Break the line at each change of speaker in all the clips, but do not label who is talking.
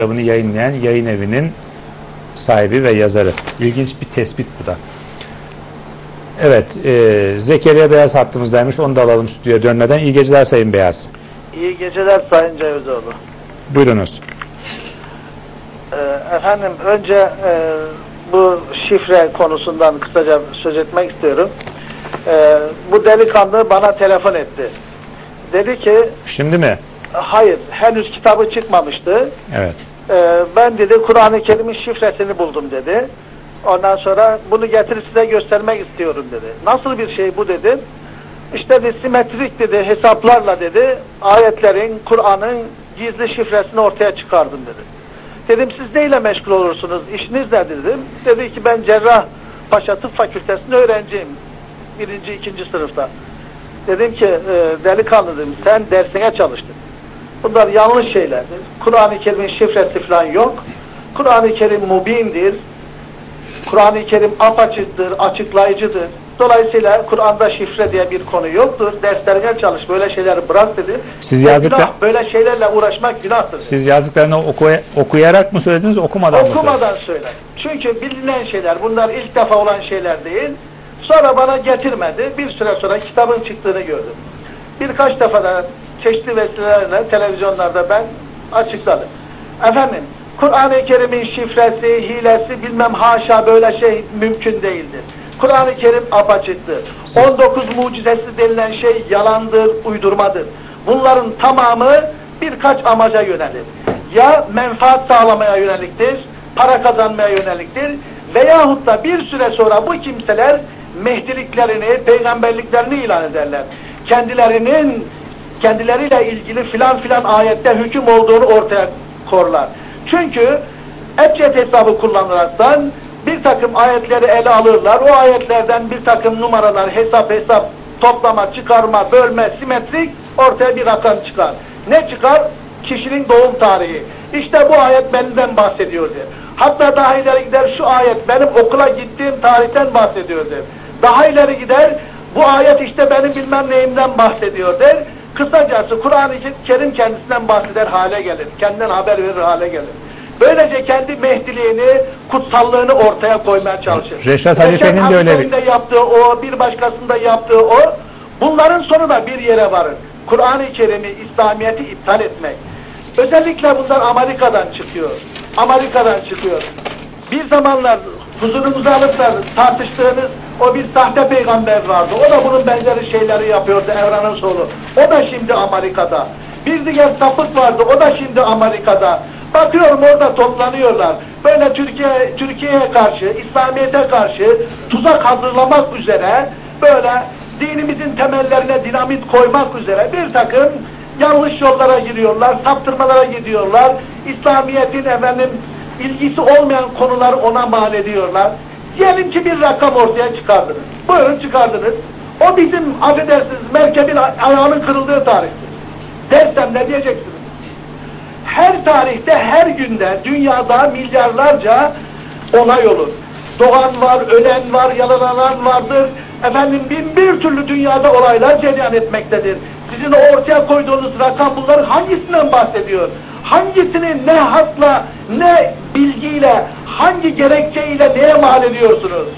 kitabını yayınlayan yayın evinin sahibi ve yazarı. İlginç bir tespit bu da. Evet, e, Zekeriya Beyaz hattımızdaymış. Onu da alalım stüdyoya dönmeden. İyi geceler Sayın Beyaz.
İyi geceler Sayın Cevizoğlu.
Buyurunuz.
Ee, efendim önce e, bu şifre konusundan kısaca söz etmek istiyorum. Ee, bu delikanlı bana telefon etti. Dedi ki
Şimdi mi?
hayır henüz kitabı çıkmamıştı.
Evet.
Ee, ben dedi Kur'an-ı Kerim'in şifresini buldum dedi. Ondan sonra bunu getirip size göstermek istiyorum dedi. Nasıl bir şey bu dedim. İşte de simetrik dedi hesaplarla dedi ayetlerin Kur'an'ın gizli şifresini ortaya çıkardım dedi. Dedim siz neyle meşgul olursunuz? İşiniz ne dedim. Dedi ki ben Cerrahpaşa Tıp Fakültesi'nde öğrenciyim. Birinci, ikinci sınıfta. Dedim ki e, delikanlı dedim sen dersine çalıştın. Bunlar yanlış şeylerdir. Kur'an-ı Kerim'in şifresi falan yok. Kur'an-ı Kerim mubindir. Kur'an-ı Kerim apaçıktır, açıklayıcıdır. Dolayısıyla Kur'an'da şifre diye bir konu yoktur. Derslerine çalış, böyle şeyleri bırak dedi.
Siz
Ve
yazdıkta-
günah, böyle şeylerle uğraşmak günahtır.
Siz yazdıklarını okuya- okuyarak mı söylediniz, okumadan mı söylediniz?
Okumadan söyler. Çünkü bilinen şeyler, bunlar ilk defa olan şeyler değil. Sonra bana getirmedi. Bir süre sonra kitabın çıktığını gördüm. Birkaç defa da çeşitli vesilelerle televizyonlarda ben açıkladım. Efendim, Kur'an-ı Kerim'in şifresi, hilesi bilmem haşa böyle şey mümkün değildir. Kur'an-ı Kerim apaçıktır. 19 mucizesi denilen şey yalandır, uydurmadır. Bunların tamamı birkaç amaca yönelir. Ya menfaat sağlamaya yöneliktir, para kazanmaya yöneliktir veyahut da bir süre sonra bu kimseler mehdiliklerini, peygamberliklerini ilan ederler. Kendilerinin kendileriyle ilgili filan filan ayette hüküm olduğunu ortaya korlar. Çünkü ebced hesabı kullanıraktan bir takım ayetleri ele alırlar. O ayetlerden bir takım numaralar, hesap hesap, toplama, çıkarma, bölme, simetrik ortaya bir rakam çıkar. Ne çıkar? Kişinin doğum tarihi. İşte bu ayet benden bahsediyor der. Hatta daha ileri gider şu ayet benim okula gittiğim tarihten bahsediyor der. Daha ileri gider bu ayet işte benim bilmem neyimden bahsediyor der. Kısacası Kur'an-ı Kerim kendisinden bahseder hale gelir. Kendinden haber verir hale gelir. Böylece kendi mehdiliğini, kutsallığını ortaya koymaya çalışır.
Reşat Halife'nin de öyle bir-
yaptığı o, bir başkasında yaptığı o. Bunların sonu da bir yere varır. Kur'an-ı Kerim'i, İslamiyet'i iptal etmek. Özellikle bunlar Amerika'dan çıkıyor. Amerika'dan çıkıyor. Bir zamanlar huzurumuza alıp da tartıştığınız o bir sahte peygamber vardı. O da bunun benzeri şeyleri yapıyordu Evran'ın solu. O da şimdi Amerika'da. Bir diğer sapık vardı. O da şimdi Amerika'da. Bakıyorum orada toplanıyorlar. Böyle Türkiye Türkiye'ye karşı, İslamiyet'e karşı tuzak hazırlamak üzere böyle dinimizin temellerine dinamit koymak üzere bir takım yanlış yollara giriyorlar, saptırmalara gidiyorlar. İslamiyet'in efendim ilgisi olmayan konuları ona mal ediyorlar. Diyelim ki bir rakam ortaya çıkardınız. Buyurun çıkardınız. O bizim affedersiniz merkebin ayağının kırıldığı tarihtir. Dersem ne diyeceksiniz? Her tarihte, her günde dünyada milyarlarca olay olur. Doğan var, ölen var, yalananan vardır. Efendim bin bir türlü dünyada olaylar cereyan etmektedir. Sizin ortaya koyduğunuz rakam bunların hangisinden bahsediyor? Hangisini ne hakla, ne bilgiyle, hangi gerekçeyle neye mal ediyorsunuz?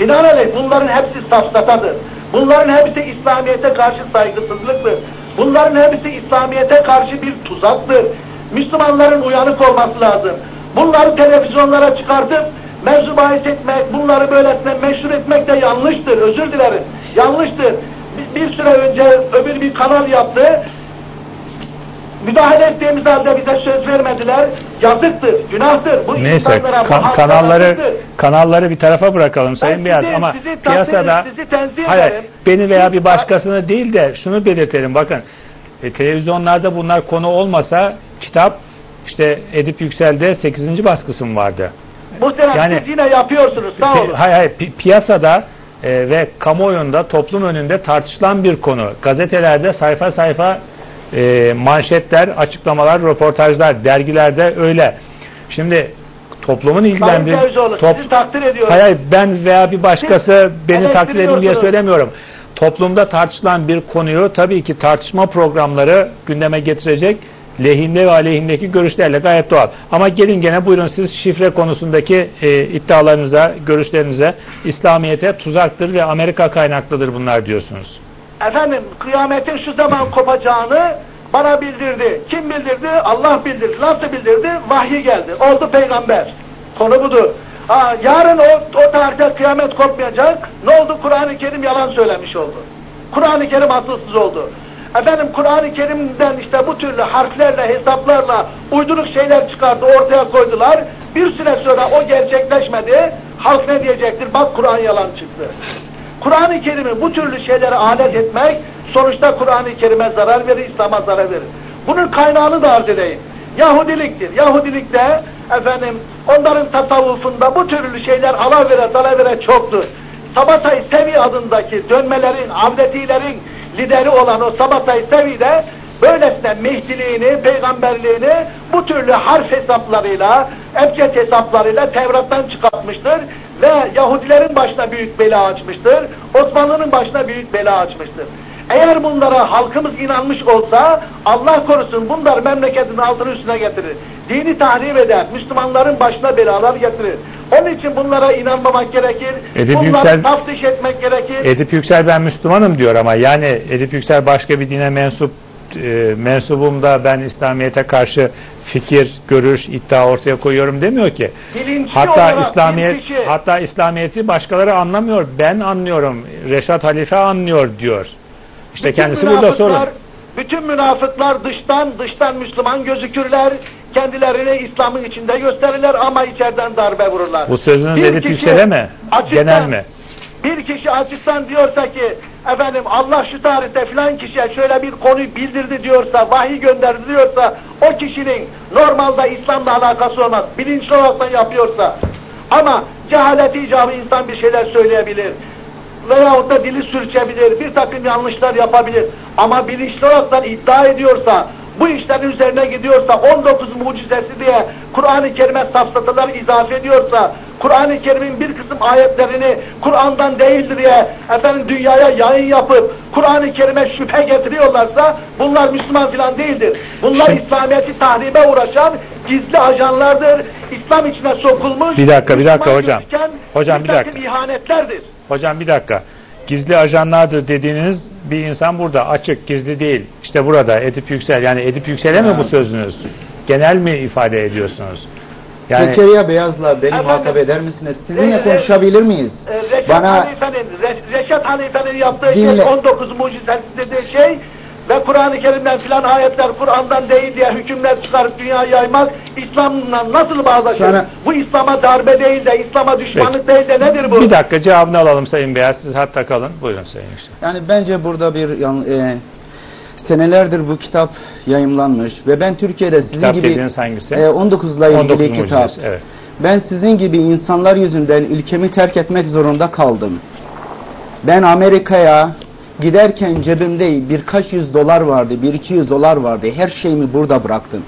Binaenaleyh bunların hepsi safsatadır. Bunların hepsi İslamiyet'e karşı saygısızlıktır. Bunların hepsi İslamiyet'e karşı bir tuzaktır. Müslümanların uyanık olması lazım. Bunları televizyonlara çıkartıp mevzu bahis etmek, bunları böylesine meşhur etmek de yanlıştır. Özür dilerim. Yanlıştır. Bir, bir süre önce öbür bir kanal yaptı. Müdahale ettiğimiz halde bize söz vermediler. Yazıktır, günahtır. Bu
Neyse
insanlara, bu
ka-
halka
kanalları
yazıktır.
kanalları bir tarafa bırakalım Sayın
sizi-
Beyaz ama
sizi
piyasada
sizi
hayır
ederim.
beni veya bir başkasını değil de şunu belirtelim bakın e, televizyonlarda bunlar konu olmasa kitap işte Edip Yüksel'de 8. baskısı mı vardı?
Bu sene
Yani-
siz yine yapıyorsunuz. Sağ olun.
hayır hayır pi- piyasada e, ve kamuoyunda toplum önünde tartışılan bir konu. Gazetelerde sayfa sayfa e, manşetler, açıklamalar, röportajlar, dergilerde öyle. Şimdi toplumun ilgilendiği
Cevzoğlu, sizi takdir ediyorum.
Hayır, ben veya bir başkası beni takdir edin diye söylemiyorum. Toplumda tartışılan bir konuyu tabii ki tartışma programları gündeme getirecek lehinde ve aleyhindeki görüşlerle gayet doğal. Ama gelin gene buyurun siz şifre konusundaki e, iddialarınıza, görüşlerinize İslamiyet'e tuzaktır ve Amerika kaynaklıdır bunlar diyorsunuz.
Efendim kıyametin şu zaman kopacağını bana bildirdi. Kim bildirdi? Allah bildirdi. Nasıl bildirdi? Vahyi geldi. Oldu peygamber. Konu budur. Ha, yarın o, o tarihte kıyamet kopmayacak. Ne oldu? Kur'an-ı Kerim yalan söylemiş oldu. Kur'an-ı Kerim asılsız oldu. Efendim Kur'an-ı Kerim'den işte bu türlü harflerle, hesaplarla uyduruk şeyler çıkardı, ortaya koydular. Bir süre sonra o gerçekleşmedi. Halk ne diyecektir? Bak Kur'an yalan çıktı. Kur'an-ı Kerim'i bu türlü şeylere alet etmek sonuçta Kur'an-ı Kerim'e zarar verir, İslam'a zarar verir. Bunun kaynağını da arz edeyim. Yahudiliktir. Yahudilikte efendim onların tasavvufunda bu türlü şeyler alavere dalavere çoktur. Sabatay Sevi adındaki dönmelerin, avdetilerin lideri olan o Sabatay Sevi de böylesine mehdiliğini, peygamberliğini bu türlü harf hesaplarıyla, ebced hesaplarıyla Tevrat'tan çıkartmıştır ve Yahudilerin başına büyük bela açmıştır. Osmanlı'nın başına büyük bela açmıştır. Eğer bunlara halkımız inanmış olsa Allah korusun bunlar memleketin altını üstüne getirir. Dini tahrip eder. Müslümanların başına belalar getirir. Onun için bunlara inanmamak gerekir.
Edip
bunları
Yüksel-
taftiş etmek gerekir.
Edip Yüksel ben Müslümanım diyor ama yani Edip Yüksel başka bir dine mensup e, mensubum da ben İslamiyet'e karşı fikir, görüş, iddia ortaya koyuyorum demiyor ki.
Bilinçli
Hatta
olarak
İslamiyet
kişi-
hatta İslamiyet'i başkaları anlamıyor. Ben anlıyorum. Reşat Halife anlıyor diyor. İşte
Bütün
kendisi burada sorun.
Bütün münafıklar dıştan dıştan Müslüman gözükürler. Kendilerini İslam'ın içinde gösterirler ama içeriden darbe vururlar.
Bu sözünüz Edip Yüksel'e mi?
açıktan-
Genel mi?
Bir kişi açıktan diyorsa ki efendim Allah şu tarihte filan kişiye şöyle bir konuyu bildirdi diyorsa, vahiy gönderdi diyorsa o kişinin normalde İslam'la alakası olmaz. Bilinçli olarak yapıyorsa ama cehaleti icabı insan bir şeyler söyleyebilir veyahut da dili sürçebilir, bir takım yanlışlar yapabilir. Ama bilinçli olarak iddia ediyorsa, bu işlerin üzerine gidiyorsa, 19 mucizesi diye Kur'an-ı Kerim'e safsatalar izafe ediyorsa, Kur'an-ı Kerim'in bir kısım ayetlerini Kur'an'dan değildir diye efendim dünyaya yayın yapıp Kur'an-ı Kerim'e şüphe getiriyorlarsa bunlar Müslüman filan değildir. Bunlar
Şimdi-
İslamiyet'i tahribe uğraşan gizli ajanlardır. İslam içine sokulmuş.
Bir dakika, bir dakika hocam. Hocam, bir dakika.
ihanetlerdir.
Hocam bir dakika. Gizli ajanlardır dediğiniz bir insan burada açık gizli değil. İşte burada Edip Yüksel yani Edip Yüksel'e mi bu sözünüz? Genel mi ifade ediyorsunuz? Yani
Zekeriya Beyaz'la beni
Efendim,
muhatap eder misiniz? Sizinle
e, e,
konuşabilir miyiz?
Ee, Reşat
Bana
Halife'nin Re- Reşat Halife'nin yaptığı
Dinle.
şey 19 mucizesi dediği şey ve Kur'an-ı Kerim'den filan ayetler Kur'an'dan değil diye hükümler çıkarıp dünyaya yaymak İslam'la nasıl bağdaşır?
Sana-
Bu İslam'a darbe değil de İslam'a düşmanlık değil de nedir bu?
bir dakika cevabını alalım Sayın Beyaz. Siz hatta kalın. Buyurun Sayın Yüksel.
yani bence burada bir e, senelerdir bu kitap yayımlanmış ve ben Türkiye'de sizin
Kitap
gibi
hangisi?
e, 19'la ilgili
19
kitap.
evet.
Ben sizin gibi insanlar yüzünden ülkemi terk etmek zorunda kaldım. Ben Amerika'ya giderken cebimde birkaç yüz dolar vardı, bir iki yüz dolar vardı. Her şeyimi burada bıraktım.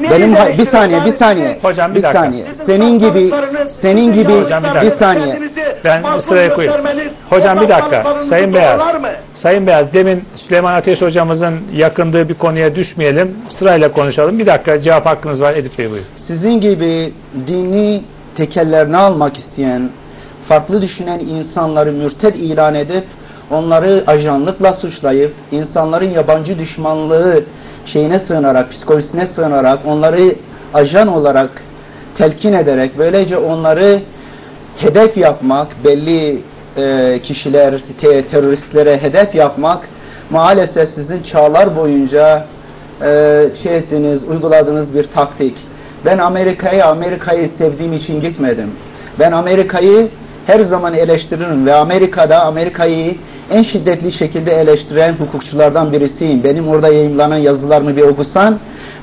Ne
Benim ha- bir saniye, bir saniye.
Hocam, bir
bir
dakika.
saniye. Senin gibi senin gibi
Hocam, bir dakika.
bir saniye.
kendinizi
Ben
masum
sıraya koyayım.
göstermeniz,
Hocam bir dakika. Sayın Beyaz.
doğrular mı?
Sayın Beyaz demin Süleyman Ateş hocamızın yakındığı bir konuya düşmeyelim. Sırayla konuşalım. Bir dakika cevap hakkınız var. Edip Bey buyurun.
Sizin gibi dini tekellerini almak isteyen, farklı düşünen insanları mürted ilan edip onları ajanlıkla suçlayıp insanların yabancı düşmanlığı şeyine sığınarak, psikolojisine sığınarak onları ajan olarak telkin ederek böylece onları hedef yapmak, belli e, kişiler, te- teröristlere hedef yapmak maalesef sizin çağlar boyunca e, şey ettiğiniz, uyguladığınız bir taktik. Ben Amerika'ya, Amerika'yı sevdiğim için gitmedim. Ben Amerika'yı her zaman eleştiririm ve Amerika'da Amerika'yı en şiddetli şekilde eleştiren hukukçulardan birisiyim. Benim orada yayınlanan yazılarımı bir okusan,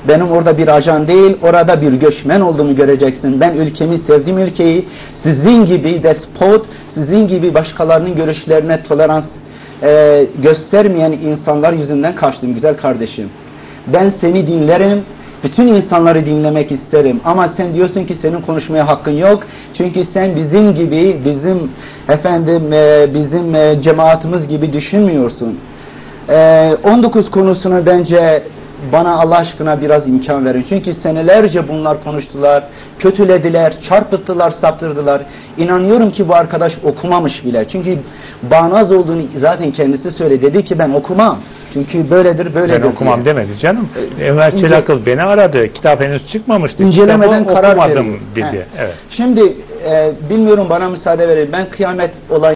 benim orada bir ajan değil, orada bir göçmen olduğumu göreceksin. Ben ülkemi, sevdiğim ülkeyi sizin gibi despot, sizin gibi başkalarının görüşlerine tolerans e, göstermeyen insanlar yüzünden kaçtım güzel kardeşim. Ben seni dinlerim, bütün insanları dinlemek isterim. Ama sen diyorsun ki senin konuşmaya hakkın yok. Çünkü sen bizim gibi, bizim efendim, e, bizim e, cemaatimiz gibi düşünmüyorsun. E, 19 konusunu bence bana Allah aşkına biraz imkan verin. Çünkü senelerce bunlar konuştular, kötülediler, çarpıttılar, saptırdılar. İnanıyorum ki bu arkadaş okumamış bile. Çünkü bağnaz olduğunu zaten kendisi söyledi. Dedi ki ben okumam. Çünkü böyledir, böyledir
Ben okumam
diye.
demedi canım. Ömer
ince-
Çelakıl beni aradı. Kitap henüz çıkmamıştı.
İncelemeden
Kitabı
karar
okumadım
veriyor.
dedi.
He.
Evet.
Şimdi e, bilmiyorum bana müsaade verin. Ben kıyamet olay